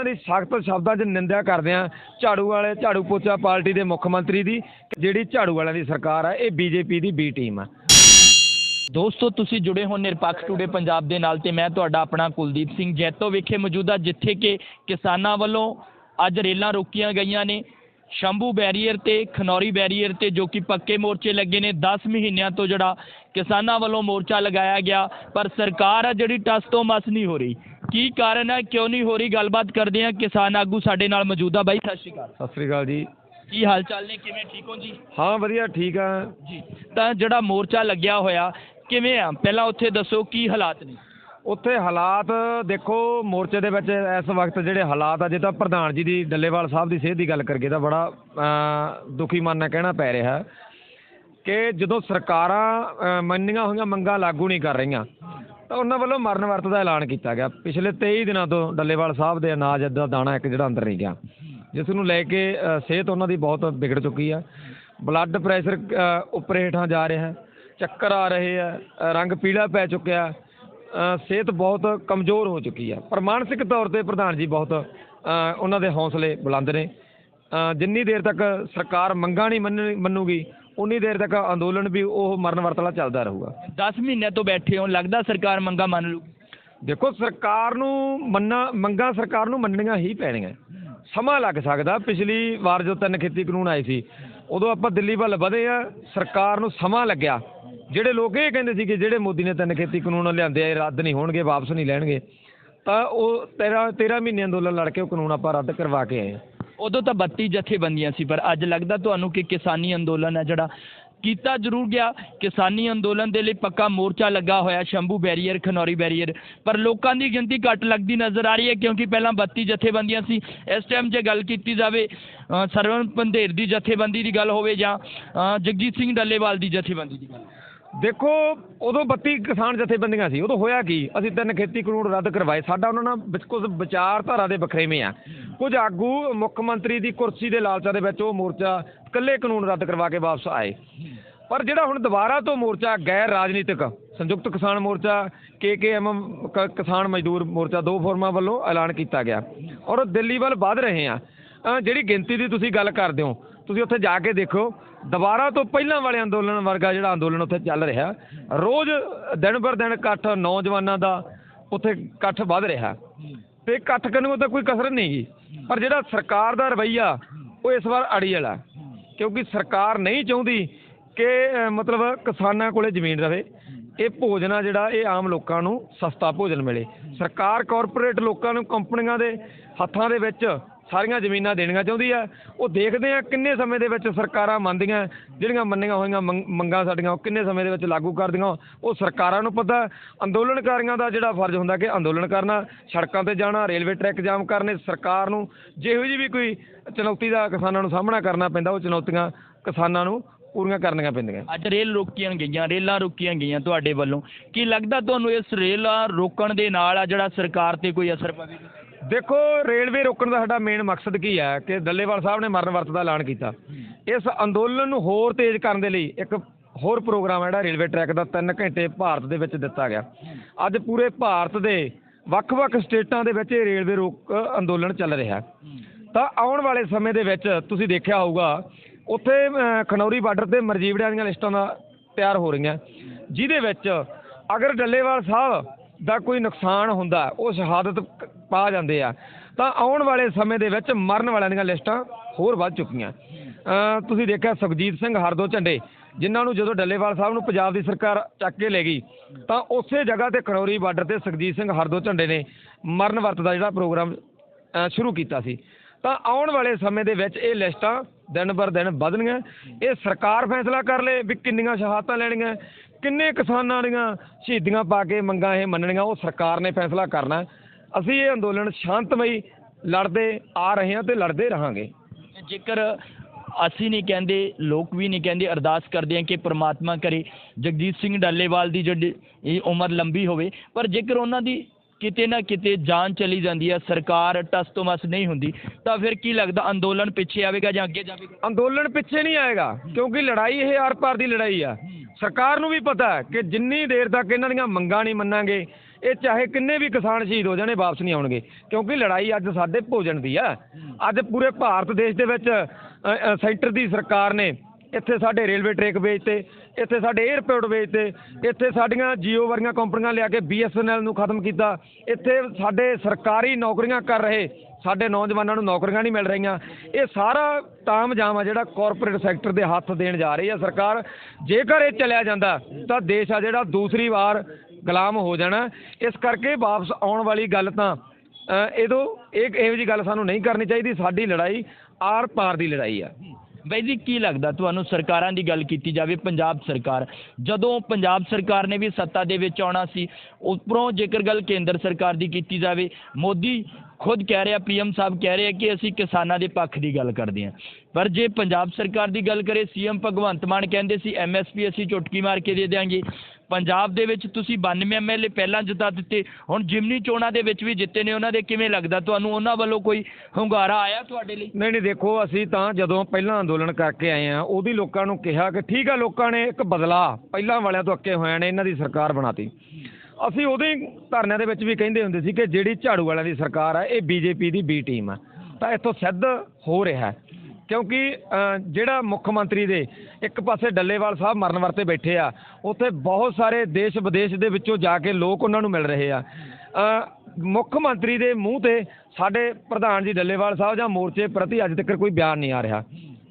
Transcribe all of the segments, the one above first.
ਇਹਨਾਂ ਦੀ ਸਖਤ ਸ਼ਬਦਾਂ 'ਚ ਨਿੰਦਿਆ ਕਰਦੇ ਆ ਝਾੜੂ ਵਾਲੇ, ਝਾੜੂ ਪੋਚਾ ਪਾਰਟੀ ਦੇ ਮੁੱਖ ਮੰਤਰੀ ਦੀ ਜਿਹੜੀ ਝਾੜੂ ਵਾਲਿਆਂ ਦੀ ਸਰਕਾਰ ਆ, ਇਹ ਬੀਜੇਪੀ ਦੀ ਬੀ ਟੀਮ ਆ। ਦੋਸਤੋ, ਤੁਸੀਂ ਜੁੜੇ ਹੋ ਨਿਰਪੱਖ ਟੂਡੇ ਪੰਜਾਬ ਦੇ ਨਾਲ ਤੇ ਮੈਂ ਤੁਹਾਡਾ ਆਪਣਾ ਕੁਲਦੀਪ ਸਿੰਘ ਜੈਤੋ ਵਿਖੇ ਮੌਜੂਦਾ ਜਿੱਥੇ ਕਿ ਕਿਸਾਨਾਂ ਵੱਲੋਂ ਅੱਜ ਰੇਲਾਂ ਰੋਕੀਆਂ ਗਈਆਂ ਨੇ। ਸ਼ੰਭੂ ਬੈਰੀਅਰ ਤੇ ਖਨੌਰੀ ਬੈਰੀਅਰ ਤੇ ਜੋ ਕਿ ਪੱਕੇ ਮੋਰਚੇ ਲੱਗੇ ਨੇ 10 ਮਹੀਨਿਆਂ ਤੋਂ ਜਿਹੜਾ ਕਿਸਾਨਾਂ ਵੱਲੋਂ ਮੋਰਚਾ ਲਗਾਇਆ ਗਿਆ ਪਰ ਸਰਕਾਰ ਆ ਜਿਹੜੀ ਟਸ ਤੋਂ ਮਸ ਨਹੀਂ ਹੋ ਰਹੀ। ਕੀ ਕਾਰਨ ਹੈ ਕਿਉਂ ਨਹੀਂ ਹੋ ਰਹੀ? ਗੱਲਬਾਤ ਕਰਦੇ ਆ ਕਿਸਾਨ ਆਗੂ ਸਾਡੇ ਨਾਲ ਮੌਜੂਦਾ ਬਾਈ ਸਤਿ ਸ਼੍ਰੀ ਅਕਾਲ। ਸਤਿ ਸ੍ਰੀ ਅਕਾਲ ਜੀ। ਕੀ ਹਾਲ ਚਾਲ ਨੇ? ਕਿਵੇਂ ਠੀਕ ਹੋ ਜੀ? ਹਾਂ ਵਧੀਆ ਠੀਕ ਆ। ਜੀ ਤਾਂ ਜਿਹੜਾ ਮੋਰਚਾ ਲੱਗਿਆ ਹੋਇਆ ਕਿਵੇਂ ਆ? ਪਹਿਲਾਂ ਉੱਥੇ ਦੱਸੋ ਕੀ ਹਾਲਾਤ ਨੇ? ਉੱਥੇ ਹਾਲਾਤ ਦੇਖੋ, ਮੋਰਚੇ ਦੇ ਵਿੱਚ ਇਸ ਵਕਤ ਜਿਹੜੇ ਹਾਲਾਤ ਆ, ਜੇ ਤਾਂ ਪ੍ਰਧਾਨ ਜੀ ਦੀ ਡੱਲੇਵਾਲ ਸਾਹਿਬ ਦੀ ਸਿਹਤ ਦੀ ਗੱਲ ਕਰਗੇ ਤਾਂ ਬੜਾ ਦੁਖੀ ਮਨ ਨਾਲ ਕਹਿਣਾ ਪੈ ਰਿਹਾ ਕਿ ਜਦੋਂ ਸਰਕਾਰਾਂ ਮੰਨੀਆਂ ਹੋਈਆਂ ਮੰਗਾਂ ਲਾਗੂ ਨਹੀਂ ਕਰ ਰਹੀਆਂ, ਤਾਂ ਉਹਨਾਂ ਵੱਲੋਂ ਮਰਨ ਵਰਤ ਦਾ ਐਲਾਨ ਕੀਤਾ ਗਿਆ। ਪਿਛਲੇ 23 ਦਿਨਾਂ ਤੋਂ ਡੱਲੇਵਾਲ ਸਾਹਿਬ ਦੇ ਅਨਾਜ ਦਾ ਦਾਣਾ ਇੱਕ ਜਿਹੜਾ ਅੰਦਰ ਨਹੀਂ ਗਿਆ, ਜਿਸ ਨੂੰ ਲੈ ਕੇ ਸਿਹਤ ਉਹਨਾਂ ਦੀ ਬਹੁਤ ਵਿਗੜ ਚੁੱਕੀ ਆ। ਬਲੱਡ ਪ੍ਰੈਸ਼ਰ ਉੱਪਰ ਹੇਠਾਂ ਜਾ ਰਿਹਾ, ਚੱਕਰ ਆ ਰਹੇ ਆ, ਰੰਗ ਪੀਲਾ ਪੈ ਚੁੱਕਿਆ। ਸਿਹਤ ਬਹੁਤ ਕਮਜ਼ੋਰ ਹੋ ਚੁੱਕੀ ਆ। ਪਰ ਮਾਨਸਿਕ ਤੌਰ ਤੇ ਪ੍ਰਧਾਨ ਜੀ ਬਹੁਤ ਉਹਨਾਂ ਦੇ ਹੌਸਲੇ ਬੁਲੰਦ ਨੇ। ਜਿੰਨੀ ਦੇਰ ਤੱਕ ਸਰਕਾਰ ਮੰਗਾਂ ਨਹੀਂ ਮੰਨ- ਮੰਨੂਗੀ ਉਨੀ ਦੇਰ ਤੱਕ ਅੰਦੋਲਨ ਵੀ ਉਹ ਮਰਨ ਵਰਤਲਾ ਚੱਲਦਾ ਰਹੂਗਾ। 10 ਮਹੀਨਿਆਂ ਤੋਂ ਬੈਠੇ ਹੋ ਲੱਗਦਾ ਸਰਕਾਰ ਮੰਗਾ ਮੰਨ ਲੂ। ਦੇਖੋ ਸਰਕਾਰ ਨੂੰ ਮੰਨਾ ਮੰਗਾਂ ਸਰਕਾਰ ਨੂੰ ਮੰਨਣੀਆਂ ਹੀ ਪੈਣੀਆਂ। ਸਮਾਂ ਲੱਗ ਸਕਦਾ ਪਿਛਲੀ ਵਾਰ ਜੋ ਤਿੰਨ ਖੇਤੀ ਕਾਨੂੰਨ ਆਏ ਸੀ ਉਦੋਂ ਆਪਾਂ ਦਿੱਲੀ ਵੱਲ ਵਧੇ ਆ ਸਰਕਾਰ ਨੂੰ ਸਮਾਂ ਲੱਗਿਆ। ਜਿਹੜੇ ਲੋਕ ਇਹ ਕਹਿੰਦੇ ਸੀ ਕਿ ਜਿਹੜੇ ਮੋਦੀ ਨੇ ਤਿੰਨ ਖੇਤੀ ਕਾਨੂੰਨ ਲਿਆਂਦੇ ਆ ਇਹ ਰੱਦ ਨਹੀਂ ਹੋਣਗੇ ਵਾਪਸ ਨਹੀਂ ਲੈਣਗੇ ਤਾਂ ਉਹ 13 13 ਮਹੀਨੇ ਅੰਦੋਲਨ ਲੜ ਕੇ ਉਹ ਕਾਨੂੰਨ ਆਪਾਂ ਰੱਦ ਕਰਵਾ ਕੇ ਆਏ ਉਦੋਂ ਤਾਂ 32 ਜਥੇਬੰਦੀਆਂ ਸੀ ਪਰ ਅੱਜ ਲੱਗਦਾ ਤੁਹਾਨੂੰ ਕਿ ਕਿਸਾਨੀ ਅੰਦੋਲਨ ਹੈ ਜਿਹੜਾ ਕੀਤਾ ਜ਼ਰੂਰ ਗਿਆ। ਕਿਸਾਨੀ ਅੰਦੋਲਨ ਦੇ ਲਈ ਪੱਕਾ ਮੋਰਚਾ ਲੱਗਾ ਹੋਇਆ ਸ਼ੰਭੂ ਬੈਰੀਅਰ ਖਨੌਰੀ ਬੈਰੀਅਰ। ਪਰ ਲੋਕਾਂ ਦੀ ਗਿਣਤੀ ਘੱਟ ਲੱਗਦੀ ਨਜ਼ਰ ਆ ਰਹੀ ਹੈ ਕਿਉਂਕਿ ਪਹਿਲਾਂ 32 ਜਥੇਬੰਦੀਆਂ ਸੀ ਇਸ ਟਾਈਮ ਜੇ ਗੱਲ ਕੀਤੀ ਜਾਵੇ ਅ, ਸਰਵਨ ਪੰਧੇਰ ਦੀ ਜਥੇਬੰਦੀ ਦੀ ਗੱਲ ਹੋਵੇ ਜਾਂ ਜਗਜੀਤ ਸਿੰਘ ਡੱਲੇਵਾਲ ਦੀ ਜਥੇਬੰਦੀ ਦੀ ਗੱਲ ਦੇਖੋ, ਉਦੋਂ 32 ਕਿਸਾਨ ਜਥੇਬੰਦੀਆਂ ਸੀ, ਉਦੋਂ ਹੋਇਆ ਕੀ? ਅਸੀਂ ਤਿੰਨ ਖੇਤੀ ਕਾਨੂੰਨ ਰੱਦ ਕਰਵਾਏ। ਸਾਡਾ ਉਹਨਾਂ ਨਾਲ ਕੁਝ ਵਿਚਾਰਧਾਰਾ ਦੇ ਬਖਰੇਵੇਂ ਆ। ਕੁਝ ਆਗੂ ਮੁੱਖ ਮੰਤਰੀ ਦੀ ਕੁਰਸੀ ਦੇ ਲਾਲਚਾ ਦੇ ਵਿੱਚ ਉਹ ਮੋਰਚਾ ਇਕੱਲੇ ਕਾਨੂੰਨ ਰੱਦ ਕਰਵਾ ਕੇ ਵਾਪਸ ਆਏ। ਪਰ ਜਿਹੜਾ ਹੁਣ ਦੁਬਾਰਾ ਤੋਂ ਮੋਰਚਾ ਗੈਰ ਰਾਜਨੀਤਿਕ, ਸੰਯੁਕਤ ਕਿਸਾਨ ਮੋਰਚਾ ਕੇਕੇਐਮ ਕਿਸਾਨ ਮਜ਼ਦੂਰ ਮੋਰਚਾ, ਦੋ ਫੋਰਮਾਂ ਵੱਲੋਂ ਐਲਾਨ ਕੀਤਾ ਗਿਆ। ਔਰ ਦਿੱਲੀ ਵੱਲ ਵਧ ਰਹੇ ਆ। ਜਿਹੜੀ ਗਿਣਤੀ ਦੀ ਤੁਸੀਂ ਗੱਲ ਕਰਦੇ ਹੋ ਤੁਸੀਂ ਉੱਥੇ ਜਾ ਕੇ ਦੇਖੋ, ਦੁਬਾਰਾ ਤੋਂ ਪਹਿਲਾਂ ਵਾਲੇ ਅੰਦੋਲਨ ਵਰਗਾ ਜਿਹੜਾ ਅੰਦੋਲਨ ਉੱਥੇ ਚੱਲ ਰਿਹਾ, ਰੋਜ਼ ਦਿਨ ਪਰ ਦਿਨ ਇਕੱਠ ਨੌਜਵਾਨਾਂ ਦਾ ਉੱਥੇ ਇਕੱਠ ਵੱਧ ਰਿਹਾ। ਤੇ ਇਕੱਠ ਕਰਨ ਨੂੰ ਤਾਂ ਕੋਈ ਕਸਰ ਨਹੀਂ ਗੀ, ਪਰ ਜਿਹੜਾ ਸਰਕਾਰ ਦਾ ਰਵੱਈਆ, ਉਹ ਇਸ ਵਾਰ ਅੜੀ ਵਾਲਾ। ਕਿਉਂਕਿ ਸਰਕਾਰ ਨਹੀਂ ਚਾਹੁੰਦੀ ਕਿ ਮਤਲਬ ਕਿਸਾਨਾਂ ਕੋਲੇ ਜ਼ਮੀਨ ਰਵੇ। ਇਹ ਭੋਜਨ ਆ ਜਿਹੜਾ, ਇਹ ਆਮ ਲੋਕਾਂ ਨੂੰ ਸਸਤਾ ਭੋਜਨ ਮਿਲੇ। ਸਰਕਾਰ ਕਾਰਪੋਰੇਟ ਲੋਕਾਂ ਨੂੰ ਕੰਪਨੀਆਂ ਦੇ ਹੱਥਾਂ ਦੇ ਵਿੱਚ ਸਾਰੀਆਂ ਜ਼ਮੀਨਾਂ ਦੇਣੀਆਂ ਚਾਹੁੰਦੀ ਆ। ਉਹ ਦੇਖਦੇ ਆ ਕਿੰਨੇ ਸਮੇਂ ਦੇ ਵਿੱਚ ਸਰਕਾਰਾਂ ਮੰਨਦੀਆਂ, ਜਿਹੜੀਆਂ ਮੰਨੀਆਂ ਹੋਈਆਂ ਮੰਗ- ਮੰਗਾਂ ਸਾਡੀਆਂ, ਉਹ ਕਿੰਨੇ ਸਮੇਂ ਦੇ ਵਿੱਚ ਲਾਗੂ ਕਰਦੀਆਂ। ਉਹ ਸਰਕਾਰਾਂ ਨੂੰ ਪਤਾ, ਅੰਦੋਲਨਕਾਰੀਆਂ ਦਾ ਜਿਹੜਾ ਫਰਜ਼ ਹੁੰਦਾ ਕਿ ਅੰਦੋਲਨ ਕਰਨਾ, ਸੜਕਾਂ ਤੇ ਜਾਣਾ, ਰੇਲਵੇ ਟਰੈਕ ਜਾਮ ਕਰਨੇ, ਸਰਕਾਰ ਨੂੰ ਜਿਹੋ ਜਿਹੀ ਵੀ ਕੋਈ ਚੁਣੌਤੀ ਦਾ ਕਿਸਾਨਾਂ ਨੂੰ ਸਾਹਮਣਾ ਕਰਨਾ ਪੈਂਦਾ, ਉਹ ਚੁਣੌਤੀਆਂ ਕਿਸਾਨਾਂ ਨੂੰ ਪੂਰੀਆਂ ਕਰਨੀਆਂ ਪੈਂਦੀਆਂ। ਅੱਜ ਰੇਲ ਰੋਕੀਆਂ ਗਈਆਂ, ਰੇਲਾਂ ਰੋਕੀਆਂ ਗਈਆਂ ਤੁਹਾਡੇ ਵੱਲੋਂ। ਕੀ ਲੱਗਦਾ ਤੁਹਾਨੂੰ ਇਸ ਰੇਲਾਂ ਰੋਕਣ ਦੇ ਨਾਲ ਆ ਜਿਹੜਾ ਸਰਕਾਰ ਤੇ ਕੋਈ ਅਸਰ ਪਵੇਗਾ? ਦੇਖੋ, ਰੇਲਵੇ ਰੋਕਣ ਦਾ ਸਾਡਾ ਮੇਨ ਮਕਸਦ ਕੀ ਹੈ ਕਿ ਦੱਲੇਵਾਲ ਸਾਹਿਬ ਨੇ ਮਰਨ ਵਰਤ ਦਾ ਐਲਾਨ ਕੀਤਾ। ਇਸ ਅੰਦੋਲਨ ਨੂੰ ਹੋਰ ਤੇਜ਼ ਕਰਨ ਦੇ ਲਈ ਇੱਕ ਹੋਰ ਪ੍ਰੋਗਰਾਮ ਹੈ ਜਿਹੜਾ ਰੇਲਵੇ ਟਰੈਕ ਦਾ 3 ਘੰਟੇ ਭਾਰਤ ਦੇ ਵਿੱਚ ਦਿੱਤਾ ਗਿਆ। ਅੱਜ ਪੂਰੇ ਭਾਰਤ ਦੇ ਵੱਖ-ਵੱਖ ਸਟੇਟਾਂ ਦੇ ਵਿੱਚ ਇਹ ਰੇਲਵੇ ਰੋਕ ਅੰਦੋਲਨ ਚੱਲ ਰਿਹਾ। ਤਾਂ ਆਉਣ ਵਾਲੇ ਸਮੇਂ ਦੇ ਵਿੱਚ ਤੁਸੀਂ ਦੇਖਿਆ ਹੋਊਗਾ, ਉੱਥੇ ਖਨੌਰੀ ਬਾਰਡਰ ਤੇ ਮਰਜੀਵੜਿਆਂ ਦੀਆਂ ਲਿਸਟਾਂ ਦਾ ਤਿਆਰ ਹੋ ਰਹੀਆਂ। ਜਿਹਦੇ ਵਿੱਚ ਅਗਰ ਡੱਲੇਵਾਲ ਸਾਹਿਬ ਦਾ ਕੋਈ ਨੁਕਸਾਨ ਹੁੰਦਾ, ਉਹ ਸ਼ਹਾਦਤ ਪਾ ਜਾਂਦੇ ਆ। ਤਾਂ ਆਉਣ ਵਾਲੇ ਸਮੇਂ ਦੇ ਵਿੱਚ ਮਰਨ ਵਾਲਿਆਂ ਦੀਆਂ ਲਿਸਟਾਂ ਹੋਰ ਵੱਧ ਚੁੱਕੀਆਂ। ਤੁਸੀਂ ਦੇਖਿਆ ਸੁਖਜੀਤ ਸਿੰਘ ਹਰਦੋ ਝੰਡੇ, ਜਿਨ੍ਹਾਂ ਨੂੰ ਜਦੋਂ ਡੱਲੇਵਾਲ ਸਾਹਿਬ ਨੂੰ ਪੰਜਾਬ ਦੀ ਸਰਕਾਰ ਚੱਕ ਕੇ ਲੈ ਗਈ, ਤਾਂ ਉਸੇ ਜਗ੍ਹਾ ਤੇ ਖਨੌਰੀ ਬਾਰਡਰ ਤੇ ਸੁਖਜੀਤ ਸਿੰਘ ਹਰਦੋ ਝੰਡੇ ਨੇ ਮਰਨ ਵਰਤ ਦਾ ਜਿਹੜਾ ਪ੍ਰੋਗਰਾਮ ਸ਼ੁਰੂ ਕੀਤਾ ਸੀ। ਤਾਂ ਆਉਣ ਵਾਲੇ ਸਮੇਂ ਦੇ ਵਿੱਚ ਇਹ ਲਿਸਟਾਂ ਦਿਨ ਬਰ ਦਿਨ ਵਧਣਗੀਆਂ। ਇਹ ਸਰਕਾਰ ਫੈਸਲਾ ਕਰ ਲੇ ਵੀ ਕਿੰਨੀਆਂ ਸ਼ਹਾਦਤਾਂ ਲੈਣੀਆਂ, ਕਿੰਨੇ ਕਿਸਾਨਾਂ ਦੀਆਂ ਸ਼ਹੀਦੀਆਂ ਪਾ ਕੇ ਮੰਗਾਂ ਇਹ ਮੰਨਣੀਆਂ, ਉਹ ਸਰਕਾਰ ਨੇ ਫੈਸਲਾ ਕਰਨਾ। ਅਸੀਂ ਇਹ ਅੰਦੋਲਨ ਸ਼ਾਂਤਮਈ ਲੜਦੇ ਆ ਰਹੇ ਹਾਂ ਤੇ ਲੜਦੇ ਰਹਾਂਗੇ। ਜੇਕਰ ਅਸੀਂ ਨਹੀਂ ਕਹਿੰਦੇ ਲੋਕ ਵੀ ਨਹੀਂ ਕਹਿੰਦੇ ਅਰਦਾਸ ਕਰਦੇ ਆ ਕਿ ਪ੍ਰਮਾਤਮਾ ਕਰੇ। ਜਗਜੀਤ ਸਿੰਘ ਡੱਲੇਵਾਲ ਦੀ ਜਿਹੜੀ ਇਹ ਉਮਰ ਲੰਬੀ ਹੋਵੇ ਪਰ ਜੇਕਰ ਉਹਨਾਂ ਦੀ ਕਿਤੇ ਨਾ ਕਿਤੇ ਜਾਨ ਚਲੀ ਜਾਂਦੀ ਹੈ ਸਰਕਾਰ ਟਸ ਤੋਂ ਮਸ ਨਹੀਂ ਹੁੰਦੀ ਤਾਂ ਫਿਰ ਕੀ ਲੱਗਦਾ ਅੰਦੋਲਨ ਪਿੱਛੇ ਆਵੇਗਾ ਜਾਂ ਅੱਗੇ ਜਾਵੇਗਾ? ਅੰਦੋਲਨ ਪਿੱਛੇ ਨਹੀਂ ਆਏਗਾ ਕਿਉਂਕਿ ਲੜਾਈ ਇਹ ਆਰ ਪਾਰ ਦੀ ਲੜਾਈ ਆ। ਸਰਕਾਰ ਨੂੰ ਵੀ ਪਤਾ ਹੈ ਕਿ ਜਿੰਨੀ ਦੇਰ ਤੱਕ ਇਹਨਾਂ ਦੀਆਂ ਮੰਗਾਂ ਨਹੀਂ ਮੰਨਾਂਗੇ ਇਹ ਚਾਹੇ ਕਿੰਨੇ ਵੀ ਕਿਸਾਨ ਸ਼ਹੀਦ ਹੋ ਜਾਣੇ ਵਾਪਸ ਨਹੀਂ ਆਉਣਗੇ। ਕਿਉਂਕਿ ਲੜਾਈ ਅੱਜ ਸਾਡੇ ਭੋਜਨ ਦੀ ਆ। ਅੱਜ ਪੂਰੇ ਭਾਰਤ ਦੇਸ਼ ਦੇ ਵਿੱਚ ਸੈਂਟਰ ਦੀ ਸਰਕਾਰ ਨੇ ਇੱਥੇ ਸਾਡੇ ਰੇਲਵੇ ਟਰੈਕ ਵੇਚਤੇ, ਇੱਥੇ ਸਾਡੇ 에ਅਰਪੋਰਟ ਵੇਚਤੇ, ਇੱਥੇ ਸਾਡੀਆਂ ਜੀਓ ਵਰਗੀਆਂ ਕੰਪਨੀਆਂ ਲਿਆ ਕੇ ਬੀਐਸਐਨਐਲ ਨੂੰ ਖਤਮ ਕੀਤਾ। ਇੱਥੇ ਸਾਡੇ ਸਰਕਾਰੀ ਨੌਕਰੀਆਂ ਕਰ ਰਹੇ, ਸਾਡੇ ਨੌਜਵਾਨਾਂ ਨੂੰ ਨੌਕਰੀਆਂ ਨਹੀਂ ਮਿਲ ਰਹੀਆਂ। ਇਹ ਸਾਰਾ ਤਾਮ ਜਾਮ ਆ ਜਿਹੜਾ ਕਾਰਪੋਰੇਟ ਸੈਕਟਰ ਦੇ ਹੱਥ ਦੇਣ ਜਾ ਰਹੀ ਹੈ ਸਰਕਾਰ। ਜੇਕਰ ਇਹ ਚੱਲਿਆ ਜਾਂਦਾ, ਤਾਂ ਦੇਸ਼ ਆ ਜਿਹੜਾ ਦੂਸਰੀ ਵਾਰ ਗੁਲਾਮ ਹੋ ਜਾਣਾ। ਇਸ ਕਰਕੇ ਵਾਪਸ ਆਉਣ ਵਾਲੀ ਗੱਲ ਤਾਂ ਅ, ਇਹਦੋਂ ਇਹ ਇਹੋ ਜੀ ਗੱਲ ਸਾਨੂੰ ਨਹੀਂ ਕਰਨੀ ਚਾਹੀਦੀ। ਸਾਡੀ ਲੜਾਈ ਆਰ ਪਾਰ ਦੀ ਲੜਾਈ ਆ। ਬਾਈ ਜੀ ਕੀ ਲੱਗਦਾ ਤੁਹਾਨੂੰ ਸਰਕਾਰਾਂ ਦੀ ਗੱਲ ਕੀਤੀ ਜਾਵੇ ਪੰਜਾਬ ਸਰਕਾਰ? ਜਦੋਂ ਪੰਜਾਬ ਸਰਕਾਰ ਨੇ ਵੀ ਸੱਤਾ ਦੇ ਵਿੱਚ ਆਉਣਾ ਸੀ ਉੱਪਰੋਂ ਜੇਕਰ ਗੱਲ ਕੇਂਦਰ ਸਰਕਾਰ ਦੀ ਕੀਤੀ ਜਾਵੇ ਮੋਦੀ ਖੁਦ ਕਹਿ ਰਿਹਾ ਪੀਐਮ ਸਾਹਿਬ ਕਹਿ ਰਹੇ ਕਿ ਅਸੀਂ ਕਿਸਾਨਾਂ ਦੇ ਪੱਖ ਦੀ ਗੱਲ ਕਰਦੇ ਹਾਂ। ਪਰ ਜੇ ਪੰਜਾਬ ਸਰਕਾਰ ਦੀ ਗੱਲ ਕਰੇ ਸੀਐਮ ਭਗਵੰਤ ਮਾਨ ਕਹਿੰਦੇ ਸੀ ਐਮਐਸਪੀ ਅਸੀਂ ਚੁਟਕੀ ਮਾਰ ਕੇ ਦੇ ਦਿਆਂਗੇ। ਪੰਜਾਬ ਦੇ ਵਿੱਚ ਤੁਸੀਂ 92 ਐਮਐਲਏ ਪਹਿਲਾਂ ਜਿਤਾ ਦਿੱਤੇ, ਹੁਣ ਜਿਮਨੀ ਚੋਣਾਂ ਦੇ ਵਿੱਚ ਵੀ ਜਿੱਤੇ ਨੇ, ਉਹਨਾਂ ਦੇ ਕਿਵੇਂ ਲੱਗਦਾ? ਤੁਹਾਨੂੰ ਉਹਨਾਂ ਵੱਲੋਂ ਕੋਈ ਹੁੰਗਾਰਾ ਆਇਆ ਤੁਹਾਡੇ ਲਈ? ਨਹੀਂ ਨਹੀਂ, ਦੇਖੋ, ਅਸੀਂ ਤਾਂ ਜਦੋਂ ਪਹਿਲਾਂ ਅੰਦੋਲਨ ਕਰਕੇ ਆਏ ਆ ਉਹਦੀ ਲੋਕਾਂ ਨੂੰ ਕਿਹਾ ਕਿ ਠੀਕ ਆ, ਲੋਕਾਂ ਨੇ ਇੱਕ ਬਦਲਾ ਪਹਿਲਾਂ ਵਾਲਿਆਂ ਤੋਂ ਅੱਕੇ ਹੋਇਆਂ ਨੇ, ਇਹਨਾਂ ਦੀ ਸਰਕਾਰ ਬਣਾਤੀ। ਅਸੀਂ ਉਹਦੇ ਧਰਨਿਆਂ ਦੇ ਵਿੱਚ ਵੀ ਕਹਿੰਦੇ ਹੁੰਦੇ ਸੀ ਕਿ ਜਿਹੜੀ ਝਾੜੂ ਵਾਲਿਆਂ ਦੀ ਸਰਕਾਰ ਆ, ਇਹ ਬੀਜੇਪੀ ਦੀ ਬੀ ਟੀਮ ਆ। ਤਾਂ ਇੱਥੋਂ ਸਿੱਧ ਹੋ ਰਿਹਾ ਕਿਉਂਕਿ ਜਿਹੜਾ ਮੁੱਖ ਮੰਤਰੀ ਦੇ ਇੱਕ ਪਾਸੇ ਡੱਲੇਵਾਲ ਸਾਹਿਬ ਮਰਨ ਵਰਤੇ ਬੈਠੇ ਆ, ਉੱਥੇ ਬਹੁਤ ਸਾਰੇ ਦੇਸ਼ ਵਿਦੇਸ਼ ਦੇ ਵਿੱਚੋਂ ਜਾ ਕੇ ਲੋਕ ਉਹਨਾਂ ਨੂੰ ਮਿਲ ਰਹੇ ਆ। ਮੁੱਖ ਮੰਤਰੀ ਦੇ ਮੂੰਹ ਤੇ ਸਾਡੇ ਪ੍ਰਧਾਨ ਜੀ ਡੱਲੇਵਾਲ ਸਾਹਿਬ ਜਾਂ ਮੋਰਚੇ ਪ੍ਰਤੀ ਅੱਜ ਤੱਕ ਕੋਈ ਬਿਆਨ ਨਹੀਂ ਆ ਰਿਹਾ।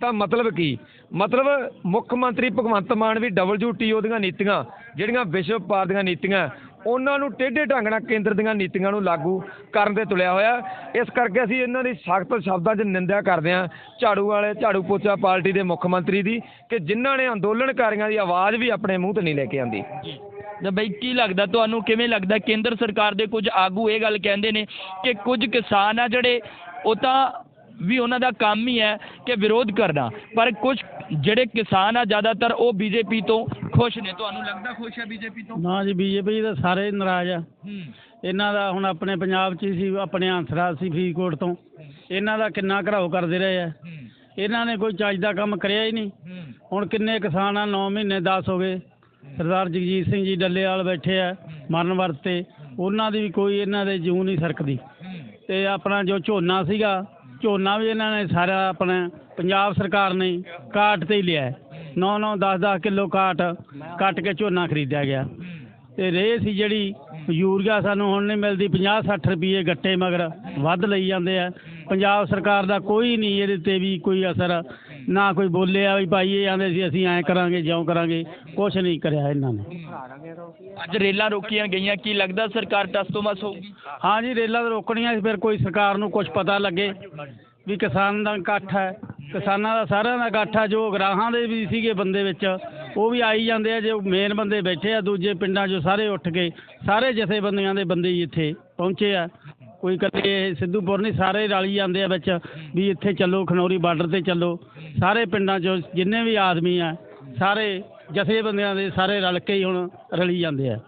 ਤਾਂ ਮਤਲਬ ਕੀ? ਮਤਲਬ ਮੁੱਖ ਮੰਤਰੀ ਭਗਵੰਤ ਮਾਨ ਵੀ WTO ਦੀਆਂ ਨੀਤੀਆਂ, ਜਿਹੜੀਆਂ ਵਿਸ਼ਵ ਵਪਾਰ ਦੀਆਂ ਨੀਤੀਆਂ ਉਹਨਾਂ ਨੂੰ ਟੇਢੇ ਢੰਗ ਨਾਲ ਕੇਂਦਰ ਦੀਆਂ ਨੀਤੀਆਂ ਨੂੰ ਲਾਗੂ ਕਰਨ ਤੇ ਤੁਲਿਆ ਹੋਇਆ। ਇਸ ਕਰਕੇ ਅਸੀਂ ਇਹਨਾਂ ਦੀ ਸਖਤ ਸ਼ਬਦਾਂ 'ਚ ਨਿੰਦਿਆ ਕਰਦੇ ਹਾਂ। ਝਾੜੂ ਵਾਲੇ, ਝਾੜੂ ਪੋਚਾ ਪਾਰਟੀ ਦੇ ਮੁੱਖ ਮੰਤਰੀ ਦੀ ਕਿ ਜਿਨ੍ਹਾਂ ਨੇ ਅੰਦੋਲਨਕਾਰੀਆਂ ਦੀ ਆਵਾਜ਼ ਵੀ ਆਪਣੇ ਮੂੰਹ ਤੇ ਨਹੀਂ ਲੈ ਕੇ ਆਂਦੀ। ਤਾਂ ਬਈ, ਕੀ ਲੱਗਦਾ ਤੁਹਾਨੂੰ? ਕਿਵੇਂ ਲੱਗਦਾ? ਕੇਂਦਰ ਸਰਕਾਰ ਦੇ ਕੁਝ ਆਗੂ ਇਹ ਗੱਲ ਕਹਿੰਦੇ ਨੇ ਕਿ ਕੁਝ ਕਿਸਾਨ ਆ ਜਿਹੜੇ ਉਹ ਤਾਂ ਵੀ ਉਹਨਾਂ ਦਾ ਕੰਮ ਹੀ ਹੈ ਕਿ ਵਿਰੋਧ ਕਰਨਾ। ਪਰ ਕੁਝ ਜਿਹੜੇ ਕਿਸਾਨ ਆ ਜ਼ਿਆਦਾਤਰ ਉਹ ਬੀਜੇਪੀ ਤੋਂ ਖੁਸ਼ ਨੇ। ਤੁਹਾਨੂੰ ਲੱਗਦਾ ਖੁਸ਼ ਹੈ ਬੀਜੇਪੀ ਤੋਂ? ਨਾ ਜੀ ਬੀਜੇਪੀ ਦਾ ਸਾਰੇ ਨਾਰਾਜ਼ ਆ। ਇਹਨਾਂ ਦਾ ਹੁਣ ਆਪਣੇ ਪੰਜਾਬ 'ਚ ਹੀ ਸੀ ਆਪਣੇ ਹੰਸਰਾਜ ਸੀ ਫਰੀਦਕੋਟ ਤੋਂ। ਇਹਨਾਂ ਦਾ ਕਿੰਨਾ ਘਰਾਓ ਕਰਦੇ ਰਹੇ ਆ। ਇਹਨਾਂ ਨੇ ਕੋਈ ਚੱਜ ਦਾ ਕੰਮ ਕਰਿਆ ਹੀ ਨਹੀਂ। ਹੁਣ ਕਿੰਨੇ ਕਿਸਾਨ ਆ 9 ਮਹੀਨੇ 10 ਹੋ ਗਏ। ਸਰਦਾਰ ਜਗਜੀਤ ਸਿੰਘ ਜੀ ਡੱਲੇਵਾਲ ਬੈਠੇ ਆ ਮਰਨ ਵਰਤੇ ਉਹਨਾਂ ਦੀ ਵੀ ਕੋਈ ਇਹਨਾਂ ਦੇ ਜੂੰ ਨਹੀਂ ਸਰਕਦੀ। ਤੇ ਆਪਣਾ ਜੋ ਝੋਨਾ ਸੀਗਾ ਝੋਨਾ ਵੀ ਇਹਨਾਂ ਨੇ ਸਾਰਾ ਆਪਣਾ ਪੰਜਾਬ ਸਰਕਾਰ ਨੇ ਕਾਟ ਤੇ ਹੀ ਲਿਆ 9 9 10 10 ਕਿਲੋ ਕਾਟ ਕੱਟ ਕੇ ਝੋਨਾ ਖਰੀਦਿਆ ਗਿਆ। ਤੇ ਰੇਹ ਸੀ ਜਿਹੜੀ, ਯੂਰੀਆ ਸਾਨੂੰ ਹੁਣ ਨਹੀਂ ਮਿਲਦੀ 50 60 ਰੁਪਏ ਗੱਟੇ ਮਗਰ ਵੱਧ ਲਈ ਜਾਂਦੇ ਆ। ਪੰਜਾਬ ਸਰਕਾਰ ਦਾ ਕੋਈ ਨਹੀਂ ਇਹਦੇ ਤੇ ਵੀ ਕੋਈ ਅਸਰ ਨਾ ਕੋਈ ਬੋਲਿਆ ਵੀ ਭਾਈ ਇਹ ਆਂਦੇ ਸੀ ਅਸੀਂ ਐਂ ਕਰਾਂਗੇ ਜਿਉਂ ਕਰਾਂਗੇ। ਕੁਛ ਨਹੀਂ ਕਰਿਆ ਇਹਨਾਂ ਨੇ। ਅੱਜ ਰੇਲਾਂ ਰੋਕੀਆਂ ਗਈਆਂ ਕੀ ਲੱਗਦਾ ਸਰਕਾਰ ਟਸ ਤੋਂ ਮਸ ਹੋਊਗੀ? ਹਾਂ ਜੀ ਰੇਲਾਂ ਤਾਂ ਰੋਕਣੀਆਂ ਸੀ ਫਿਰ ਕੋਈ ਸਰਕਾਰ ਨੂੰ ਕੁਝ ਪਤਾ ਲੱਗੇ ਵੀ ਕਿਸਾਨ ਦਾ ਇਕੱਠ ਹੈ। ਕਿਸਾਨਾਂ ਦਾ ਸਾਰਿਆਂ ਦਾ ਇਕੱਠ ਹੈ ਜੋ ਗਰਾਹਾਂ ਦੇ ਵੀ ਸੀਗੇ ਬੰਦੇ ਵਿੱਚ ਉਹ ਵੀ ਆਈ ਜਾਂਦੇ ਆ ਜੋ ਮੇਨ ਬੰਦੇ ਬੈਠੇ ਆ ਦੂਜੇ ਪਿੰਡਾਂ 'ਚੋਂ ਸਾਰੇ ਉੱਠ ਕੇ ਸਾਰੇ ਜਥੇਬੰਦੀਆਂ ਦੇ ਬੰਦੇ ਇੱਥੇ ਪਹੁੰਚੇ ਆ। ਕੋਈ ਕਦੇ ਸਿੱਧੂਪੁਰ ਨਹੀਂ, ਸਾਰੇ ਰਲੀ ਜਾਂਦੇ ਆ ਵਿੱਚ ਵੀ ਇੱਥੇ ਚੱਲੋ, ਖਨੌਰੀ ਬਾਰਡਰ ਤੇ ਚੱਲੋ। ਸਾਰੇ ਪਿੰਡਾਂ 'ਚੋਂ ਜਿੰਨੇ ਵੀ ਆਦਮੀ ਆ, ਸਾਰੇ ਜਥੇਬੰਦੀਆਂ ਦੇ ਸਾਰੇ ਰਲ ਕੇ ਹੀ ਹੁਣ ਰਲੀ ਜਾਂਦੇ ਆ।